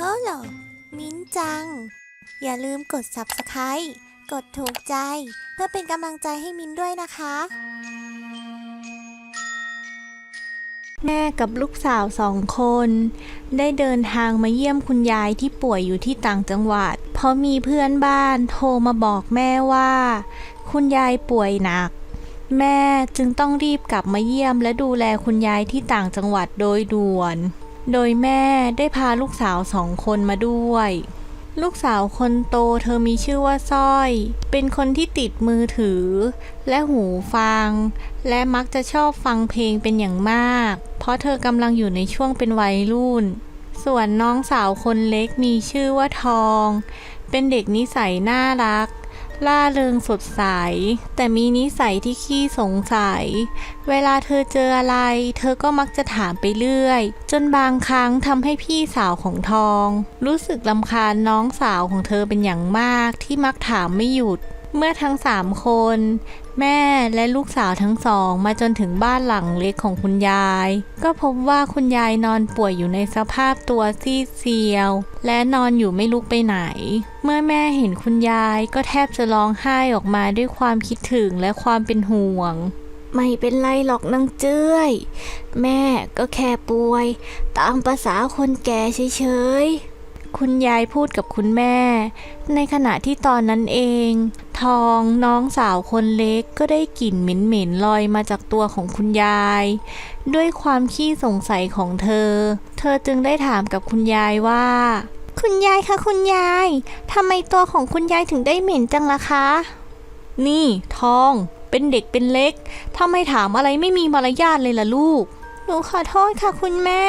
ฮ้เหรอมิ้นจัง อย่าลืมกด subscribe กดถูกใจ เพื่อเป็นกำลังใจให้มิ้นด้วยนะคะ แม่กับลูกสาวสองคน ได้เดินทางมาเยี่ยมคุณยายที่ป่วยอยู่ที่ต่างจังหวัด เพราะมีเพื่อนบ้านโทรมาบอกแม่ว่า คุณยายป่วยหนัก แม่จึงต้องรีบกลับมาเยี่ยมและดูแลคุณยายที่ต่างจังหวัดโดยด่วน โดยแม่ได้พาลูกสาวสองคนมาด้วย ลูกสาวคนโตเธอมีชื่อว่าสร้อย เป็นคนที่ติดมือถือ และหูฟัง และมักจะชอบฟังเพลงเป็นอย่างมาก เพราะเธอกำลังอยู่ในช่วงเป็นวัยรุ่น ส่วนน้องสาวคนเล็กมีชื่อว่าทอง เป็นเด็กนิสัยน่ารัก ล่าเริงสดใส แต่มีนิสัยที่ขี้สงสัย เวลาเธอเจออะไร เธอก็มักจะถามไปเรื่อย จนบางครั้งทำให้พี่สาวของทอง รู้สึกลำคาญน้องสาวของเธอเป็นอย่างมากที่มักถามไม่หยุดเมื่อทั้งสามคน แม่และลูกสาวทั้งสอง มาจนถึงบ้านหลังเล็กของคุณยาย ก็พบว่าคุณยายนอนป่วยอยู่ในสภาพตัวซีดเซียว และนอนอยู่ไม่ลุกไปไหน เมื่อแม่เห็นคุณยายก็แทบจะร้องไห้ออกมาด้วยความคิดถึงและความเป็นห่วงไม่เป็นไรหรอกนางเจ้ย แม่ก็แค่ป่วย ตามภาษาคนแก่เฉยๆ คุณยายพูดกับคุณแม่ ในขณะที่ตอนนั้นเอง ทองน้องสาวคนเล็กก็ได้กลิ่นเหม็นๆลอยมาจากตัวของคุณยาย ด้วยความขี้สงสัยของเธอ เธอจึงได้ถามกับคุณยายว่า คุณยายคะคุณยายทำไมตัวของคุณยายถึงได้เหม็นจังล่ะคะ นี่ทองเป็นเด็กเป็นเล็กทำไมถามอะไรไม่มีมารยาทเลยล่ะลูก หนูขอโทษค่ะคุณแม่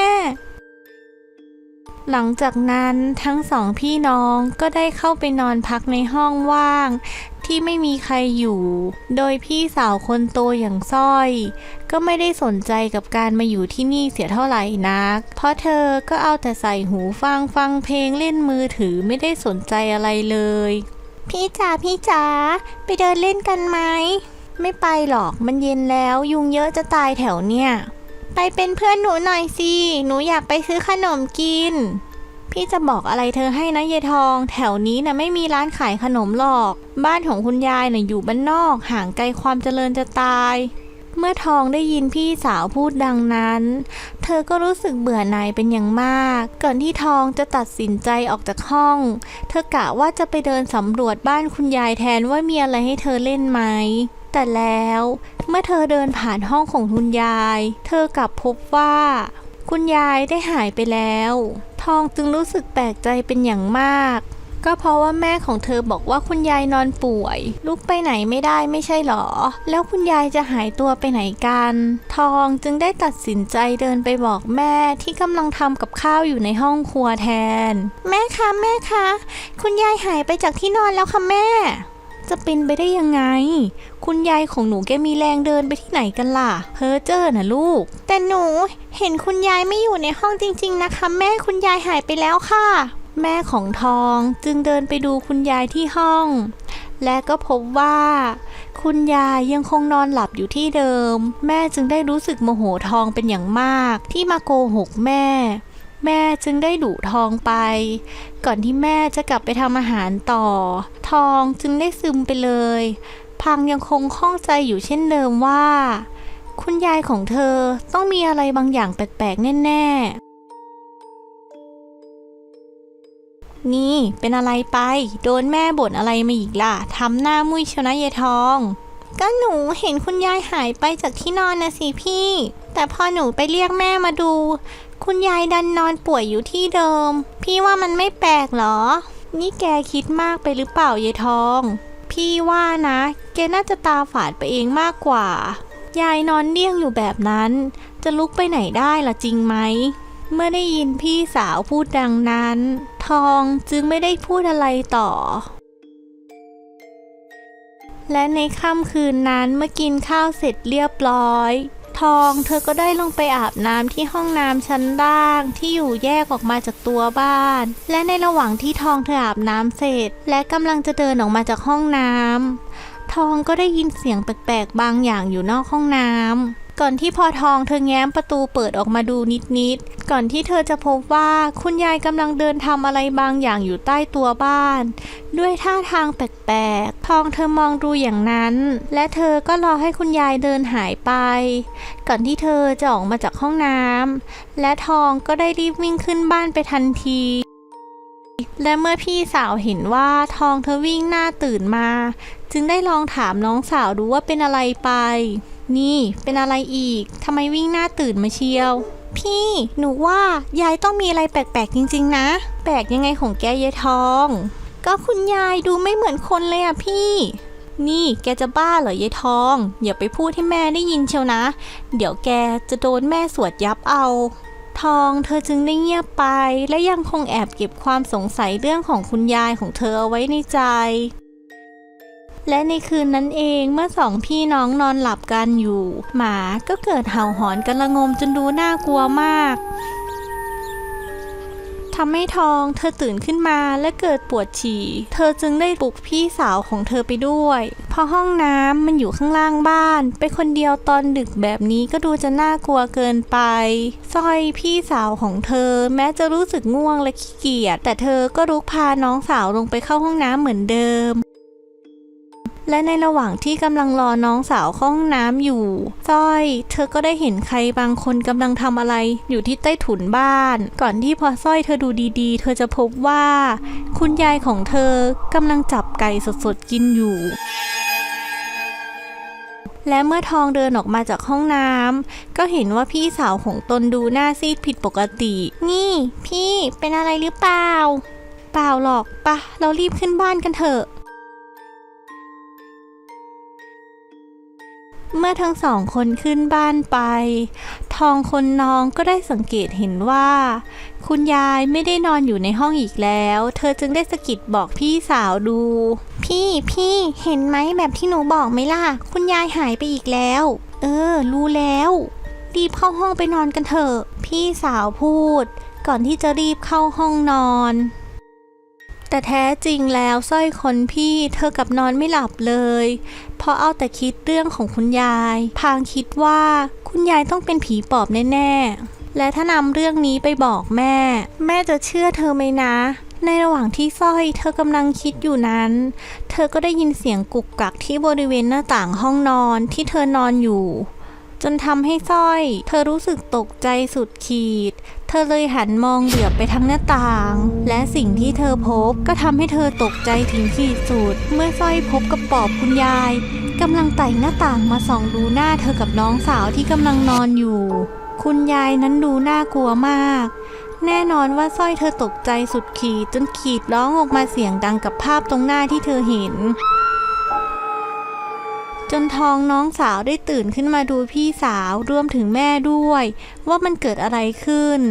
หลังจากนั้นทั้งสองพี่น้องก็ได้เข้าไปนอนพักในห้องว่าง ที่ไม่มีใครอยู่ โดยพี่สาวคนโตอย่างสร้อย ก็ไม่ได้สนใจกับการมาอยู่ที่นี่เสียเท่าไหร่นัก เพราะเธอก็เอาแต่ใส่หูฟังฟังเพลงเล่นมือถือไม่ได้สนใจอะไรเลย พี่จ๋าพี่จ๋าไปเดินเล่นกันไหม ไม่ไปหรอกมันเย็นแล้วยุงเยอะจะตายแถวเนี่ย ไปเป็นเพื่อนหนูหน่อยสิ หนูอยากไปซื้อขนมกิน พี่จะบอกอะไรเธอให้นะเยทอง แถวนี้นะไม่มีร้านขายขนมหรอก บ้านของคุณยายนะ่ะอยู่บ้านนอก ห่างไกลความเจริญจะตาย เมื่อทองได้ยินพี่สาวพูดดังนั้น เธอก็รู้สึกเบื่อหน่ายเป็นอย่างมาก ก่อนที่ทองจะตัดสินใจออกจากห้อง เธอกะว่าจะไปเดินสำรวจบ้านคุณยายแทนว่ามีอะไรให้เธอเล่นไหมแต่แล้วเมื่อเธอเดินผ่านห้องของคุณยาย เธอกลับพบว่า คุณยายได้หายไปแล้ว ทองจึงรู้สึกแปลกใจเป็นอย่างมาก ก็เพราะว่าแม่ของเธอบอกว่าคุณยายนอนป่วย ลุกไปไหนไม่ได้ไม่ใช่หรอ แล้วคุณยายจะหายตัวไปไหนกัน ทองจึงได้ตัดสินใจเดินไปบอกแม่ที่กำลังทำกับข้าวอยู่ในห้องครัวแทน แม่คะแม่คะ คุณยายหายไปจากที่นอนแล้วค่ะแม่ จะเป็นไปได้ยังไง คุณยายของหนูแกมีแรงเดินไปที่ไหนกันล่ะ เพอเจอร์นะลูก แต่หนูเห็นคุณยายไม่อยู่ในห้องจริง ๆ นะคะ แม่คุณยายหายไปแล้วค่ะ แม่ของทองจึงเดินไปดูคุณยายที่ห้อง และก็พบว่า คุณยายยังคงนอนหลับอยู่ที่เดิม แม่จึงได้รู้สึกโมโหทองเป็นอย่างมาก ที่มาโกหกแม่ แม่จึงได้ดุทองไป ก่อนที่แม่จะกลับไปทำอาหารต่อ ทองจึงได้ซึมไปเลย พังยังคงข้องใจอยู่เช่นเดิมว่า คุณยายของเธอต้องมีอะไรบางอย่างแปลกๆแน่ๆ นี่เป็นอะไรไป โดนแม่บ่นอะไรมาอีกล่ะทำหน้ามุ้ยเชยวนะยายทอง ก็หนูเห็นคุณยายหายไปจากที่นอนนะสิพี่ แต่พอหนูไปเรียกแม่มาดู คุณยายดันนอนป่วยอยู่ที่เดิม พี่ว่ามันไม่แปลกหรอ นี่แกคิดมากไปหรือเปล่ายายทอง พี่ว่านะ แกน่าจะตาฝาดไปเองมากกว่า ยายนอนเดี่ยงอยู่แบบนั้น จะลุกไปไหนได้ล่ะจริงไหม เมื่อได้ยินพี่สาวพูดดังนั้น ทองจึงไม่ได้พูดอะไรต่อ และในค่ำคืนนั้นเมื่อกินข้าวเสร็จเรียบร้อย ทองเธอก็ได้ลงไปอาบน้ำที่ห้องน้ำชั้นล่างที่อยู่แยกออกมาจากตัวบ้าน และในระหว่างที่ทองเธออาบน้ำเสร็จ และกำลังจะเดินออกมาจากห้องน้ำทองก็ได้ยินเสียงแปลกๆบางอย่างอยู่นอกห้องน้ำ ก่อนที่พอทองเธอแง้มประตูเปิดออกมาดูนิดๆ ก่อนที่เธอจะพบว่าคุณยายกำลังเดินทำอะไรบางอย่างอยู่ใต้ตัวบ้าน ด้วยท่าทางแปลกๆ ทองเธอมองดูอย่างนั้น และเธอก็รอให้คุณยายเดินหายไป ก่อนที่เธอจะออกมาจากห้องน้ำและทองก็ได้รีบวิ่งขึ้นบ้านไปทันทีและเมื่อพี่สาวเห็นว่าทองเธอวิ่งหน้าตื่นมา จึงได้ลองถามน้องสาวดูว่าเป็นอะไรไป นี่ เป็นอะไรอีก ทำไมวิ่งหน้าตื่นมาเชียว พี่ หนูว่ายายต้องมีอะไรแปลกๆจริงๆนะ แปลกยังไงของแกยายทอง ก็คุณยายดูไม่เหมือนคนเลยอะพี่ นี่แกจะบ้าเหรอยายทอง อย่าไปพูดให้แม่ได้ยินเชียวนะ เดี๋ยวแกจะโดนแม่สวดยับเอาทองเธอจึงได้เงียบไป และยังคงแอบเก็บความสงสัยเรื่องของคุณยายของเธอเอาไว้ในใจ และในคืนนั้นเองเมื่อสองพี่น้องนอนหลับกันอยู่ หมาก็เกิดเห่าหอนกันละงมจนดูน่ากลัวมากทำให้ทองเธอตื่นขึ้นมาและเกิดปวดฉี่ เธอจึงได้ปลุกพี่สาวของเธอไปด้วย เพราะห้องน้ำมันอยู่ข้างล่างบ้าน ไปคนเดียวตอนดึกแบบนี้ก็ดูจะน่ากลัวเกินไปสร้อยพี่สาวของเธอแม้จะรู้สึกง่วงและขี้เกียจแต่เธอก็ลุกพาน้องสาวลงไปเข้าห้องน้ำเหมือนเดิม และในระหว่างที่กำลังรอน้องสาวเข้าห้องน้ำอยู่สร้อย เธอก็ได้เห็นใครบางคนกำลังทำอะไร อยู่ที่ใต้ถุนบ้าน ก่อนที่พอสร้อยเธอดูดีๆ เธอจะพบว่า คุณยายของเธอกำลังจับไก่สดๆกินอยู่และเมื่อทองเดินออกมาจากห้องน้ำก็เห็นว่าพี่สาวของตนดูหน้าซีดผิดปกติ นี่ พี่เป็นอะไรหรือเปล่า เปล่าหรอกปะเรารีบขึ้นบ้านกันเถอะ เมื่อทั้งสองคนขึ้นบ้านไป ทองคนน้องก็ได้สังเกตเห็นว่า คุณยายไม่ได้นอนอยู่ในห้องอีกแล้ว เธอจึงได้สะกิดบอกพี่สาวดู พี่พี่เห็นไหมแบบที่หนูบอกไหมล่ะ คุณยายหายไปอีกแล้ว เออ รู้แล้วรีบเข้าห้องไปนอนกันเถอะ พี่สาวพูด ก่อนที่จะรีบเข้าห้องนอน แต่แท้จริงแล้วสร้อยคนพี่เธอกับนอนไม่หลับเลย เพราะเอาแต่คิดเรื่องของคุณยาย พางคิดว่าคุณยายต้องเป็นผีปอบแน่ๆ และถ้านำเรื่องนี้ไปบอกแม่ แม่จะเชื่อเธอไหมนะ ในระหว่างที่สร้อยเธอกำลังคิดอยู่นั้น เธอก็ได้ยินเสียงกุกกักที่บริเวณหน้าต่างห้องนอนที่เธอนอนอยู่ จนทำให้สร้อย เธอรู้สึกตกใจสุดขีด เธอเลยหันมองเหลือบไปทางหน้าต่าง และสิ่งที่เธอพบก็ทำให้เธอตกใจถึงขีดสุด เมื่อสร้อยพบกับปอบคุณยายกำลังไต่หน้าต่างมาส่องดูหน้าเธอกับน้องสาวที่กำลังนอนอยู่ คุณยายนั้นดูน่ากลัวมาก แน่นอนว่าสร้อยเธอตกใจสุดขีดจนขีดร้องออกมาเสียงดังกับภาพตรงหน้าที่เธอเห็น จนทองน้องสาวได้ตื่นขึ้นมาดูพี่สาวรวมถึงแม่ด้วย ว่ามันเกิดอะไรขึ้น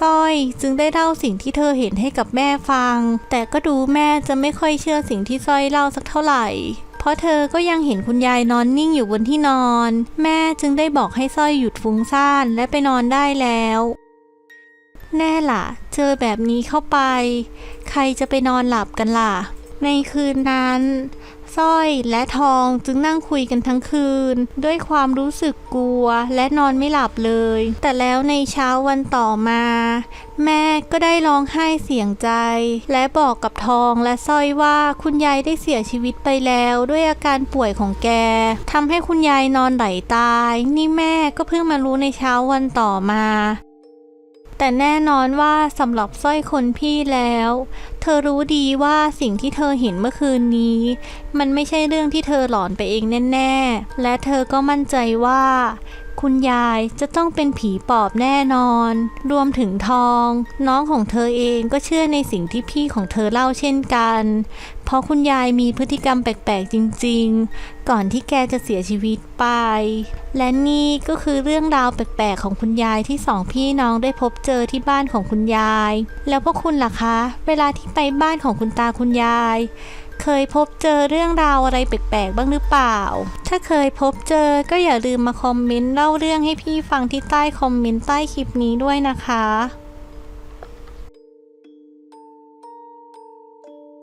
สร้อยจึงได้เล่าสิ่งที่เธอเห็นให้กับแม่ฟัง แต่ก็ดูแม่จะไม่ค่อยเชื่อสิ่งที่สร้อยเล่าสักเท่าไหร่ เพราะเธอก็ยังเห็นคุณยายนอนนิ่งอยู่บนที่นอน แม่จึงได้บอกให้สร้อยหยุดฟุ้งซ่านและไปนอนได้แล้ว แน่ล่ะ เจอแบบนี้เข้าไป ใครจะไปนอนหลับกันล่ะ ในคืนนั้น สร้อยและทองจึงนั่งคุยกันทั้งคืน ด้วยความรู้สึกกลัวและนอนไม่หลับเลย แต่แล้วในเช้าวันต่อมา แม่ก็ได้ร้องไห้เสียงใจ และบอกกับทองและสร้อยว่าคุณยายได้เสียชีวิตไปแล้วด้วยอาการป่วยของแกทำให้คุณยายนอนไหลตาย นี่แม่ก็เพิ่งมารู้ในเช้าวันต่อมา แต่แน่นอนว่าสำหรับสร้อยคนพี่แล้ว เธอรู้ดีว่าสิ่งที่เธอเห็นเมื่อคืนนี้ มันไม่ใช่เรื่องที่เธอหลอนไปเองแน่ ๆ และเธอก็มั่นใจว่า คุณยายจะต้องเป็นผีปอบแน่นอน รวมถึงทอง น้องของเธอเองก็เชื่อในสิ่งที่พี่ของเธอเล่าเช่นกัน เพราะคุณยายมีพฤติกรรมแปลกๆจริงๆ ก่อนที่แกจะเสียชีวิตไป และนี่ก็คือเรื่องราวแปลกๆของคุณยายที่สองพี่น้องได้พบเจอที่บ้านของคุณยาย แล้วพวกคุณล่ะคะ เวลาที่ไปบ้านของคุณตาคุณยาย เคยพบเจอเรื่องราวอะไรแปลกๆบ้างหรือเปล่า ถ้าเคยพบเจอก็อย่าลืมมาคอมเมนต์เล่าเรื่องให้พี่ฟังที่ใต้คอมเมนต์ใต้คลิปนี้ด้วยนะคะ